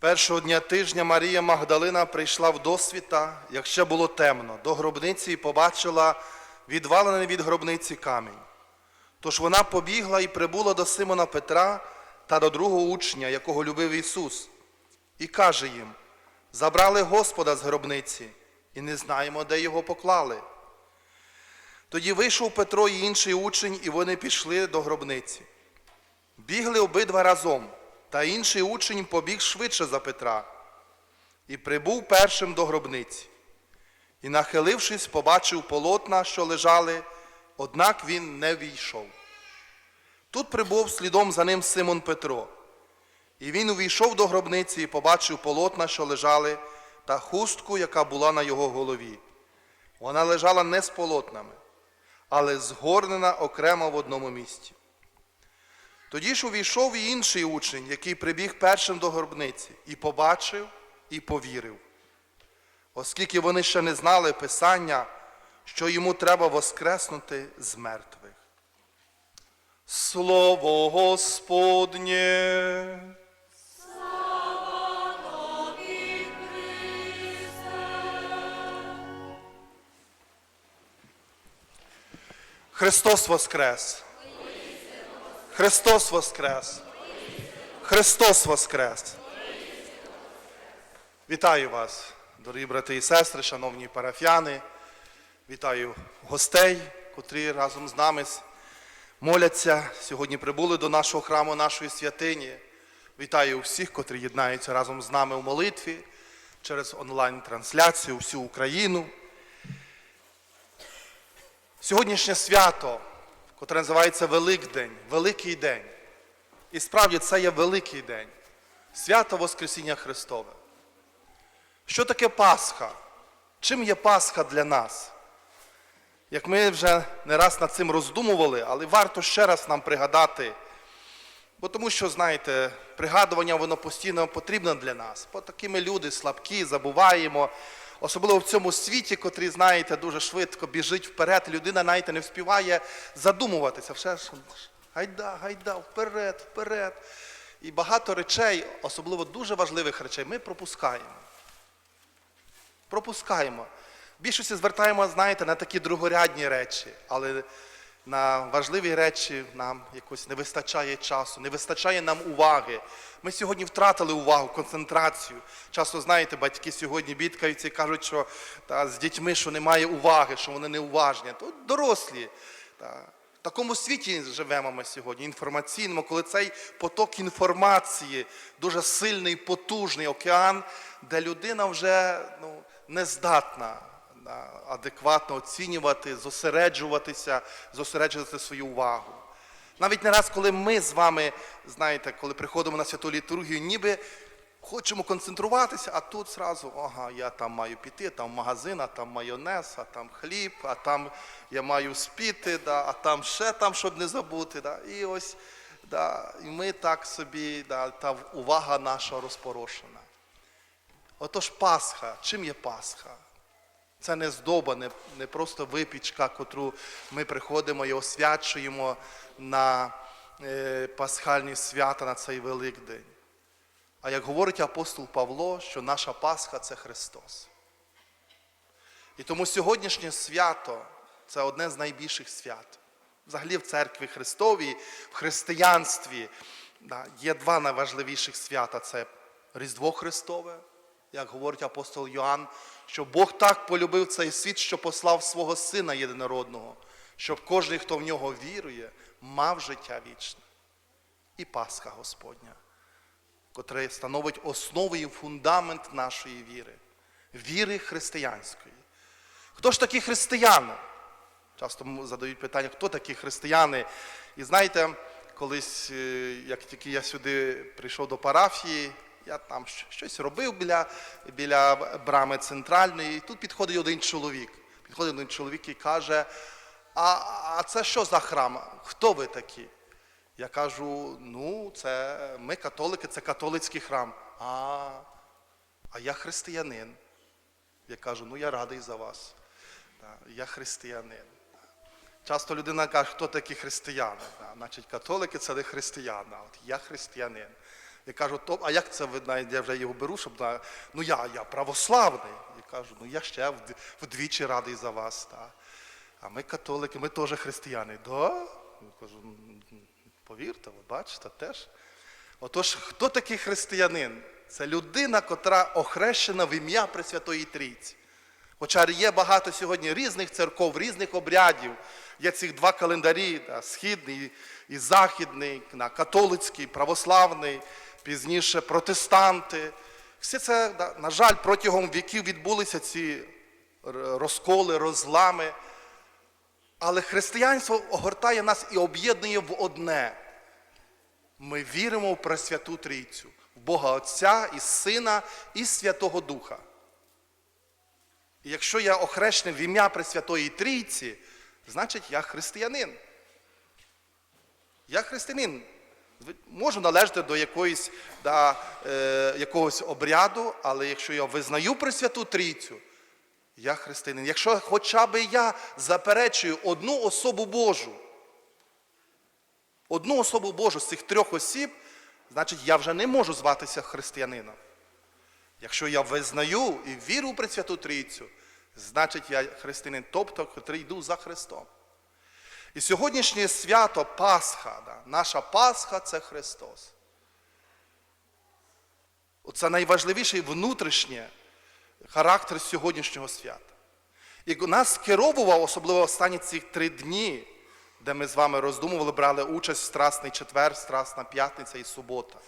Першого дня тижня Марія Магдалина прийшла в досвіта, як ще було темно, до гробниці і побачила відвалений від гробниці камінь. Тож вона побігла і прибула до Симона Петра та до другого учня, якого любив Ісус, і каже їм: забрали Господа з гробниці, і не знаємо, де його поклали. Тоді вийшов Петро і інший учень, і вони пішли до гробниці. Бігли обидва разом, та інший учень побіг швидше за Петра і прибув першим до гробниці. І, нахилившись, побачив полотна, що лежали, однак він не війшов. Тут прибув слідом за ним Симон Петро. І він увійшов до гробниці і побачив полотна, що лежали, та хустку, яка була на його голові. Вона лежала не з полотнами, але згорнена окремо в одному місці. Тоді ж увійшов і інший учень, який прибіг першим до гробниці, і побачив, і повірив. Оскільки вони ще не знали Писання, що йому треба воскреснути з мертвих. Слово Господнє. Христос Воскрес! Христос Воскрес! Христос Воскрес! Вітаю вас, дорогі брати і сестри, шановні парафіяни. Вітаю гостей, котрі разом з нами моляться. Сьогодні прибули до нашого храму, нашої святині. Вітаю всіх, котрі єднаються разом з нами у молитві через онлайн-трансляцію всю Україну. Сьогоднішнє свято, котре називається Великдень, Великий день. І справді це є великий день. Свято Воскресіння Христове. Що таке Пасха? Чим є Пасха для нас? Як ми вже не раз над цим роздумували, але варто ще раз нам пригадати, бо тому що, знаєте, пригадування воно постійно потрібно для нас. Бо такі ми люди слабкі, забуваємо. Особливо в цьому світі, котрий, знаєте, дуже швидко біжить вперед, людина навіть не вспіває задумуватися. Все ж гайда, гайда, вперед, вперед. І багато речей, особливо дуже важливих речей, ми пропускаємо. Пропускаємо. Більшості звертаємо, знаєте, на такі другорядні речі, але на важливі речі нам якось не вистачає часу, не вистачає нам уваги. Ми сьогодні втратили увагу, концентрацію. Часто, знаєте, батьки сьогодні бідкаються і кажуть, що та, з дітьми, що немає уваги, що вони неуважні. То дорослі. Та, в такому світі живемо ми сьогодні, інформаційному, коли цей поток інформації дуже сильний, потужний океан, де людина вже ну, не здатна да, адекватно оцінювати, зосереджуватися, зосереджувати свою увагу. Навіть не раз, коли ми з вами, знаєте, коли приходимо на святу літургію, ніби хочемо концентруватися, а тут зразу, ага, я там маю піти, там магазин, а там майонез, а там хліб, а там я маю спіти, да, а там ще там, щоб не забути. Да. І ось да, і ми так собі, да, та увага наша розпорошена. Отож, Пасха, чим є Пасха? Це не здоба, не, не просто випічка, котру ми приходимо і освячуємо на е, пасхальні свята на цей Великдень. А як говорить апостол Павло, що наша Пасха це Христос. І тому сьогоднішнє свято це одне з найбільших свят. Взагалі в церкві Христовій, в християнстві да, є два найважливіших свята це Різдво Христове, як говорить апостол Йоанн, що Бог так полюбив цей світ, що послав свого Сина єдинородного, щоб кожен, хто в нього вірує, мав життя вічне. І Пасха Господня, котра становить основу і фундамент нашої віри, віри християнської. Хто ж такі християни? Часто задають питання, хто такі християни. І знаєте, колись, е, як тільки я сюди прийшов до парафії, я там щось робив біля, біля брами центральної, і тут підходить один чоловік. Підходить один чоловік і каже: а, а це що за храм? Хто ви такі? Я кажу: ну, це ми католики, це католицький храм. А, а я християнин. Я кажу, ну я радий за вас. Я християнин. Часто людина каже, хто такі християни. Значить, католики це не християни, от я християнин. Я кажу, то, а як це ви знаєте, я вже його беру, щоб на- ну я, я православний. Я кажу, ну я ще вдвічі радий за вас. Та. А ми католики, ми теж християни. Да? Я кажу, «М, м, повірте, ви бачите, теж. Отож, хто такий християнин? Це людина, котра охрещена в ім'я Пресвятої Трійці. Хоча є багато сьогодні різних церков, різних обрядів. Є цих два календарі, да, східний і західний, католицький, православний, пізніше протестанти. Все це, на жаль, протягом віків відбулися ці розколи, розлами. Але християнство огортає нас і об'єднує в одне. Ми віримо в Пресвяту Трійцю, в Бога Отця і Сина і Святого Духа. І якщо я охрещений в ім'я Пресвятої Трійці, значить я християнин. Я християнин. Можу належати до якоїсь, да, е, якогось обряду, але якщо я визнаю Пресвяту Трійцю, я християнин. Якщо хоча б я заперечую одну особу Божу, одну особу Божу з цих трьох осіб, значить я вже не можу зватися християнином. Якщо я визнаю і віру в Пресвяту Трійцю, значить я християнин, тобто, котрий йду за Христом. І сьогоднішнє свято Пасха, да, наша Пасха це Христос. Це найважливіший внутрішнє характер сьогоднішнього свята. І нас скеровував, особливо останні ці три дні, де ми з вами роздумували, брали участь в Страсний четвер, Страсна п'ятниця і субота.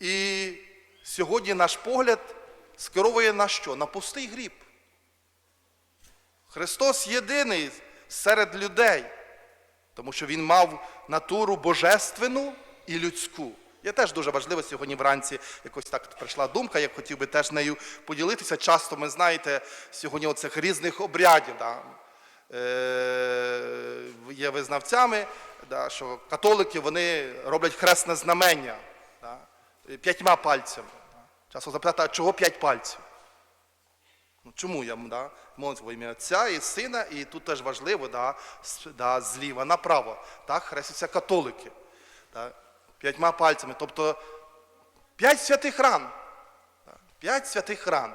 І сьогодні наш погляд скеровує на що? На пустий гріб. Христос єдиний серед людей, тому що Він мав натуру божественну і людську. Є теж дуже важливо сьогодні вранці якось так прийшла думка, я хотів би теж нею поділитися. Часто ми знаєте, сьогодні оцих різних обрядів. Да, е, є визнавцями, да, що католики вони роблять хресне знамення да, п'ятьма пальцями. Часто запитати, а чого п'ять пальців? Ну, чому я да, во ім'я Отця і Сина, і тут теж важливо, да, да, зліва направо, так, хрестяться католики. Да, п'ятьма пальцями. Тобто п'ять святих ран. П'ять святих ран.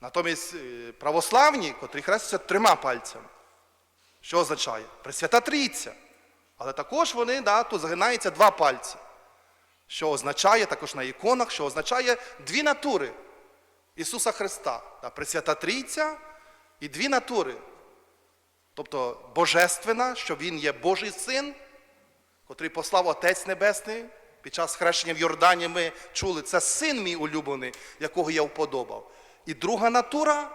Натомість е, православні, котрі хрестяться трьома пальцями. Що означає? Пресвята Трійця. Але також вони, да, тут загинаються два пальці. Що означає також на іконах, що означає дві натури. Ісуса Христа, Пресвята Трійця і дві натури. Тобто Божественна, що Він є Божий син, котрий послав Отець Небесний. Під час хрещення в Йордані ми чули, це син мій улюблений, якого я вподобав. І друга натура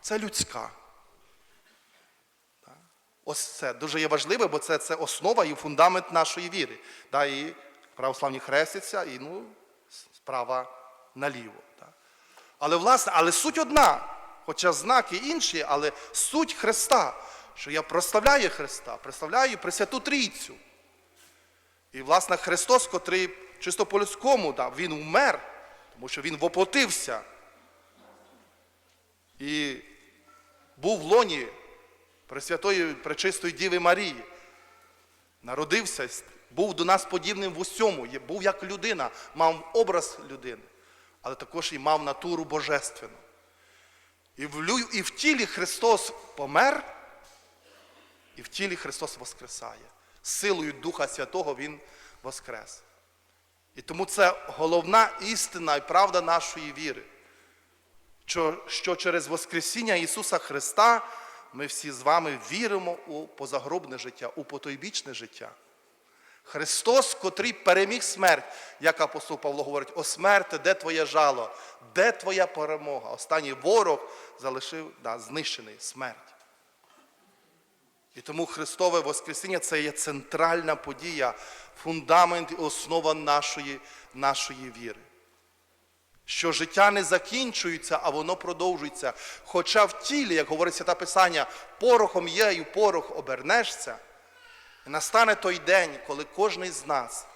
це людська. Ось це дуже є важливе, бо це, це основа і фундамент нашої віри. І православні хрестяться, і ну, справа наліво. Але власне, але суть одна, хоча знаки інші, але суть Христа, що я прославляю Христа, прославляю Пресвяту Трійцю. І, власне, Христос, котрий чисто по-людському, да, Він умер, тому що Він воплотився. І був в лоні Пресвятої Пречистої Діви Марії. Народився, був до нас подібним в усьому, був як людина, мав образ людини, але також і мав натуру божественну. І в, і в тілі Христос помер, і в тілі Христос воскресає. Силою Духа Святого Він воскрес. І тому це головна істина і правда нашої віри, що, що через Воскресіння Ісуса Христа ми всі з вами віримо у позагробне життя, у потойбічне життя. Христос, котрий переміг смерть, як апостол Павло говорить, о смерти, де твоє жало, де твоя перемога? Останній ворог залишив да, знищений смерть. І тому Христове Воскресіння це є центральна подія, фундамент і основа нашої, нашої віри. Що життя не закінчується, а воно продовжується. Хоча в тілі, як говорить Свята Писання, порохом є і порох обернешся, і настане той день, коли кожен з нас,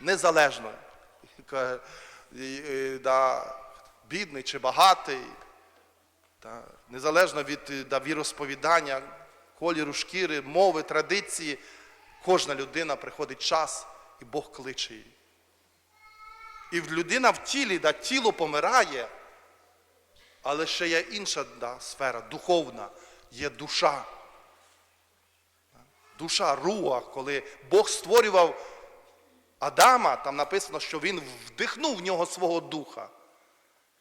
незалежно, да, бідний чи багатий, та, незалежно від да, віросповідання, кольору шкіри, мови, традиції, кожна людина приходить час, і Бог кличе її. І людина в тілі, да, тіло помирає, але ще є інша да, сфера, духовна, є душа. Душа, руа, коли Бог створював Адама, там написано, що він вдихнув в нього свого духа.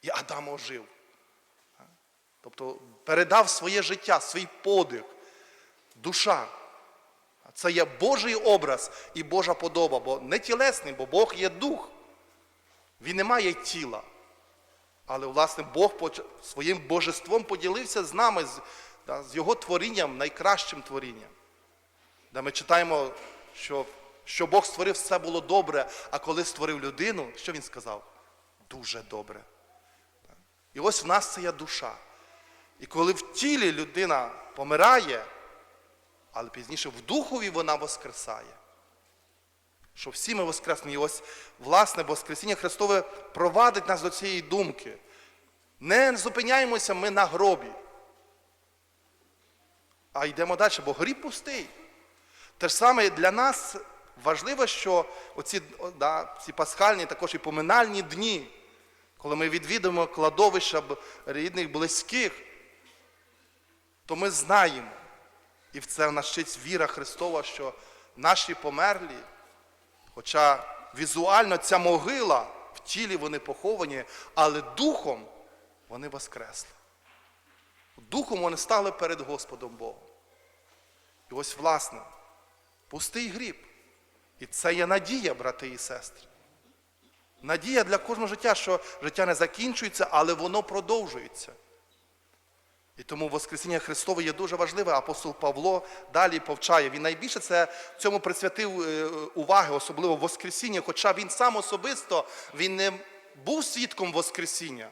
І Адам ожив. Тобто передав своє життя, свій подих, душа. Це є Божий образ і Божа подоба, бо не тілесний, бо Бог є дух. Він не має тіла. Але, власне, Бог своїм божеством поділився з нами, з його творінням, найкращим творінням. Де ми читаємо, що, що Бог створив все було добре, а коли створив людину, що він сказав? Дуже добре. І ось в нас це є душа. І коли в тілі людина помирає, але пізніше в духові вона воскресає. Що всі ми воскреснемо. І ось, власне, Воскресіння Христове провадить нас до цієї думки. Не зупиняємося ми на гробі, а йдемо далі, бо гріб пустий. Те ж саме для нас важливо, що оці да, ці пасхальні, також і поминальні дні, коли ми відвідуємо кладовища рідних, близьких, то ми знаємо, і в це нас вчить віра Христова, що наші померлі, хоча візуально ця могила в тілі вони поховані, але духом вони воскресли. Духом вони стали перед Господом Богом. І ось, власне, пустий гріб. І це є надія, брати і сестри. Надія для кожного життя, що життя не закінчується, але воно продовжується. І тому Воскресіння Христове є дуже важливе. Апостол Павло далі повчає. Він найбільше це цьому присвятив е, уваги, особливо Воскресіння, хоча він сам особисто він не був свідком Воскресіння,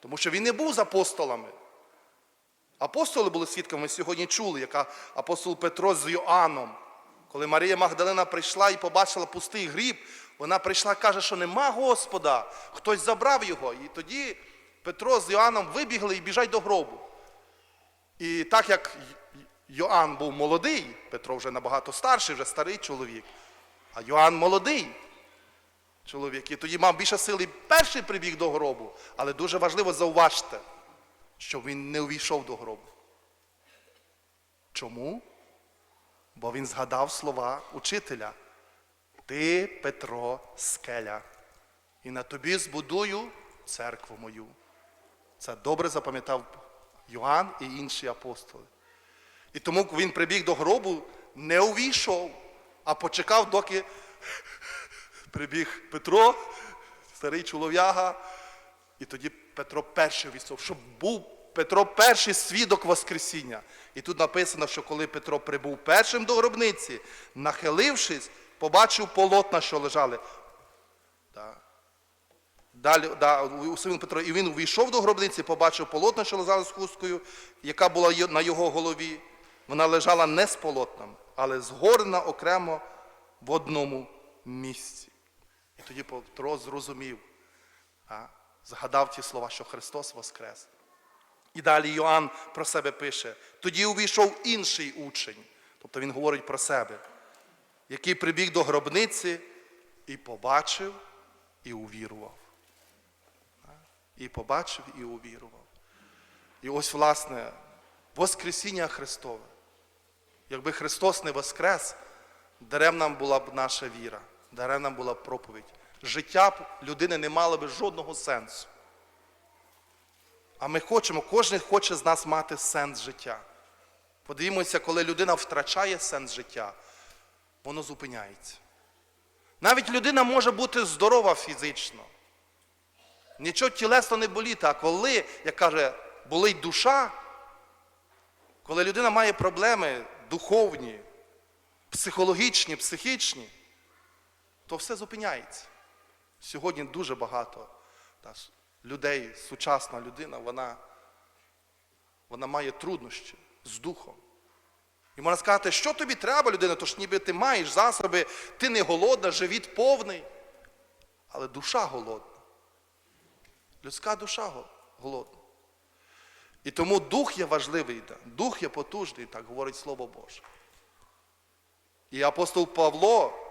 тому що він не був з апостолами. Апостоли були свідками, ми сьогодні чули, яка апостол Петро з Йоанном. Коли Марія Магдалина прийшла і побачила пустий гріб, вона прийшла і каже, що нема Господа, хтось забрав його. І тоді Петро з Йоанном вибігли і біжать до гробу. І так як Йоанн був молодий, Петро вже набагато старший, вже старий чоловік, а Йоанн молодий чоловік. І тоді мав більше сили перший прибіг до гробу. Але дуже важливо зауважте, що він не увійшов до гробу. Чому? Бо він згадав слова учителя. Ти, Петро, скеля, і на тобі збудую церкву мою. Це добре запам'ятав Йоанн і інші апостоли. І тому він прибіг до гробу, не увійшов, а почекав, доки прибіг Петро, старий чолов'яга, і тоді Петро перший увійшов, щоб був Петро перший свідок Воскресіння. І тут написано, що коли Петро прибув першим до гробниці, нахилившись, побачив полотна, що лежали. Да. Далі, да, у Симон Петро, і він увійшов до гробниці, побачив полотна, що лежали з хусткою, яка була на його голові. Вона лежала не з полотнами, але згорнена окремо в одному місці. І тоді Петро зрозумів, а, згадав ті слова, що Христос Воскрес. І далі Йоанн про себе пише: тоді увійшов інший учень, тобто він говорить про себе, який прибіг до гробниці і побачив і увірував. І побачив і увірував. І ось, власне, Воскресіння Христове. Якби Христос не воскрес, даремна була б наша віра, даремна була б проповідь. Життя людини не мало би жодного сенсу. А ми хочемо, кожен хоче з нас мати сенс життя. Подивімося, коли людина втрачає сенс життя, воно зупиняється. Навіть людина може бути здорова фізично. Нічого тілесно не боліти, а коли, як каже, болить душа, коли людина має проблеми духовні, психологічні, психічні, то все зупиняється. Сьогодні дуже багато людей, сучасна людина, вона, вона має труднощі з духом. І можна сказати, що тобі треба, людина, то ж ніби ти маєш засоби, ти не голодна, живіт повний, але душа голодна. Людська душа голодна. І тому дух є важливий, дух є потужний, так говорить Слово Боже. І апостол Павло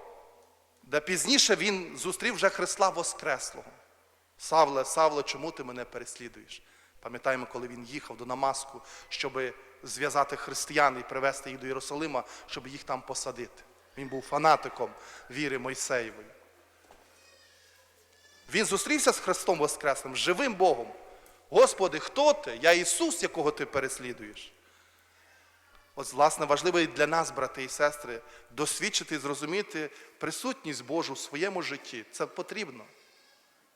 де пізніше він зустрів вже Христа Воскреслого. Савле, Савле, чому ти мене переслідуєш? Пам'ятаємо, коли він їхав до Намаску, щоб зв'язати християн і привезти їх до Єрусалима, щоб їх там посадити. Він був фанатиком віри Мойсеєвої. Він зустрівся з Христом Воскресним, живим Богом. Господи, хто ти? Я Ісус, якого ти переслідуєш. От, власне, важливо і для нас, брати і сестри, досвідчити і зрозуміти присутність Божу в своєму житті. Це потрібно.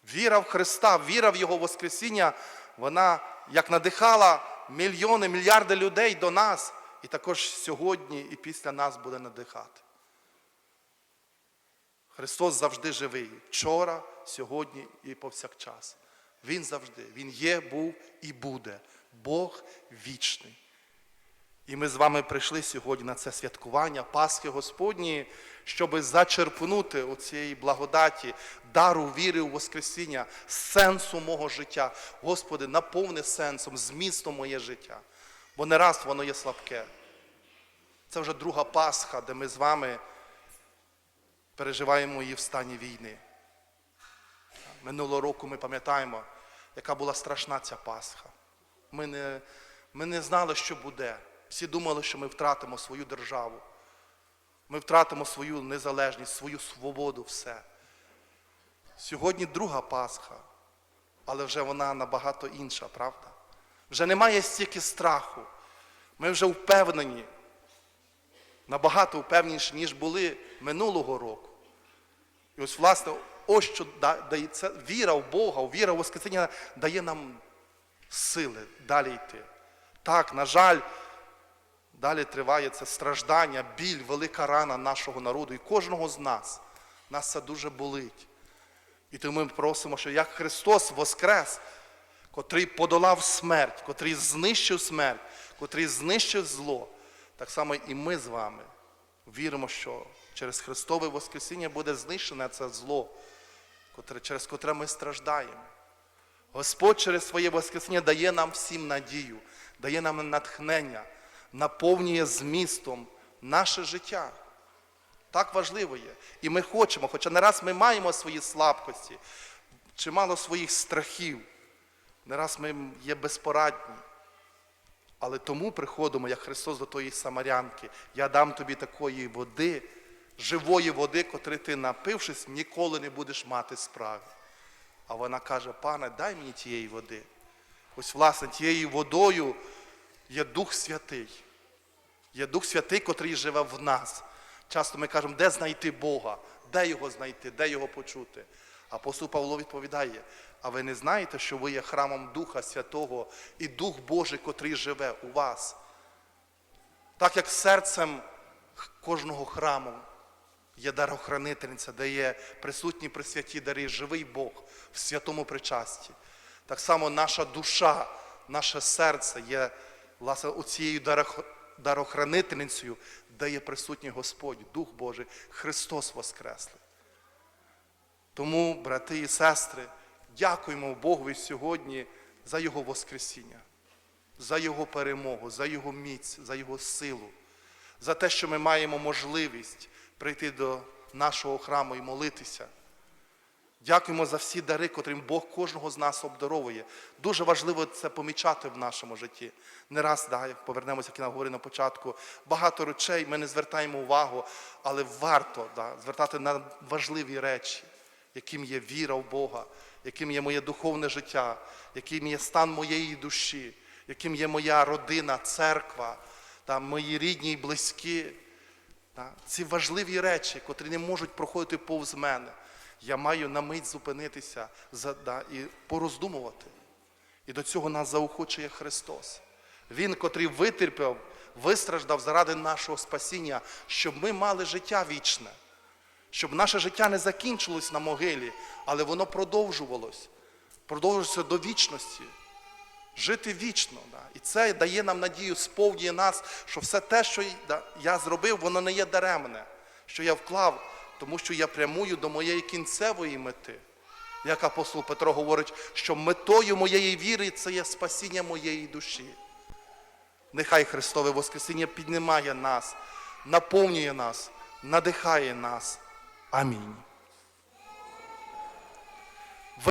Віра в Христа, віра в Його Воскресіння, вона як надихала мільйони, мільярди людей до нас, і також сьогодні і після нас буде надихати. Христос завжди живий. Вчора, сьогодні і повсякчас. Він завжди. Він є, був і буде. Бог вічний. І ми з вами прийшли сьогодні на це святкування Пасхи Господні, щоб зачерпнути у цієї благодаті, дару віри у Воскресіння, сенсу мого життя. Господи, наповни сенсом, змістом моє життя. Бо не раз воно є слабке. Це вже друга Пасха, де ми з вами переживаємо її в стані війни. Минулого року ми пам'ятаємо, яка була страшна ця Пасха. Ми не, ми не знали, що буде. Всі думали, що ми втратимо свою державу. Ми втратимо свою незалежність, свою свободу, все. Сьогодні друга Пасха, але вже вона набагато інша, правда? Вже немає стільки страху. Ми вже впевнені, набагато впевненіші, ніж були минулого року. І ось, власне, ось що дає це віра в Бога, віра в Воскресіння дає нам сили далі йти. Так, на жаль, далі триває це страждання, біль, велика рана нашого народу і кожного з нас. Нас це дуже болить. І тому ми просимо, що як Христос воскрес, котрий подолав смерть, котрий знищив смерть, котрий знищив зло, так само і ми з вами віримо, що через Христове Воскресіння буде знищене це зло, через котре ми страждаємо. Господь через своє Воскресіння дає нам всім надію, дає нам натхнення, наповнює змістом наше життя. Так важливо є. І ми хочемо, хоча не раз ми маємо свої слабкості, чимало своїх страхів, не раз ми є безпорадні. Але тому приходимо, як Христос до тої самарянки, я дам тобі такої води, живої води, котрі ти, напившись, ніколи не будеш мати справи. А вона каже, пане, дай мені тієї води. Ось, власне, тією водою є Дух Святий. Є Дух Святий, котрий живе в нас. Часто ми кажемо, де знайти Бога, де його знайти, де його почути. Апостол Павло відповідає: а ви не знаєте, що ви є храмом Духа Святого і Дух Божий, котрий живе у вас. Так як серцем кожного храму є дарохранительниця, де є присутні при святі дари, живий Бог в святому причасті. Так само наша душа, наше серце є власне оцією дарохранительницею, де є присутній Господь, Дух Божий, Христос Воскреслий. Тому, брати і сестри, дякуємо Богові сьогодні за Його Воскресіння, за Його перемогу, за Його міць, за Його силу, за те, що ми маємо можливість прийти до нашого храму і молитися. Дякуємо за всі дари, котрим Бог кожного з нас обдаровує. Дуже важливо це помічати в нашому житті. Не раз, да, повернемося, як я говорив на початку, багато речей ми не звертаємо увагу, але варто да, звертати на важливі речі, яким є віра в Бога, яким є моє духовне життя, яким є стан моєї душі, яким є моя родина, церква, та, мої рідні і близькі. Та, ці важливі речі, котрі не можуть проходити повз мене. Я маю на мить зупинитися і пороздумувати. І до цього нас заохочує Христос. Він, котрий витерпів, вистраждав заради нашого спасіння, щоб ми мали життя вічне, щоб наше життя не закінчилось на могилі, але воно продовжувалось, продовжувалося до вічності. Жити вічно. Да. І це дає нам надію, сповнює нас, що все те, що я зробив, воно не є даремне, що я вклав, тому що я прямую до моєї кінцевої мети. Як апостол Петро говорить, що метою моєї віри це є спасіння моєї душі. Нехай Христове Воскресіння піднімає нас, наповнює нас, надихає нас Амінь.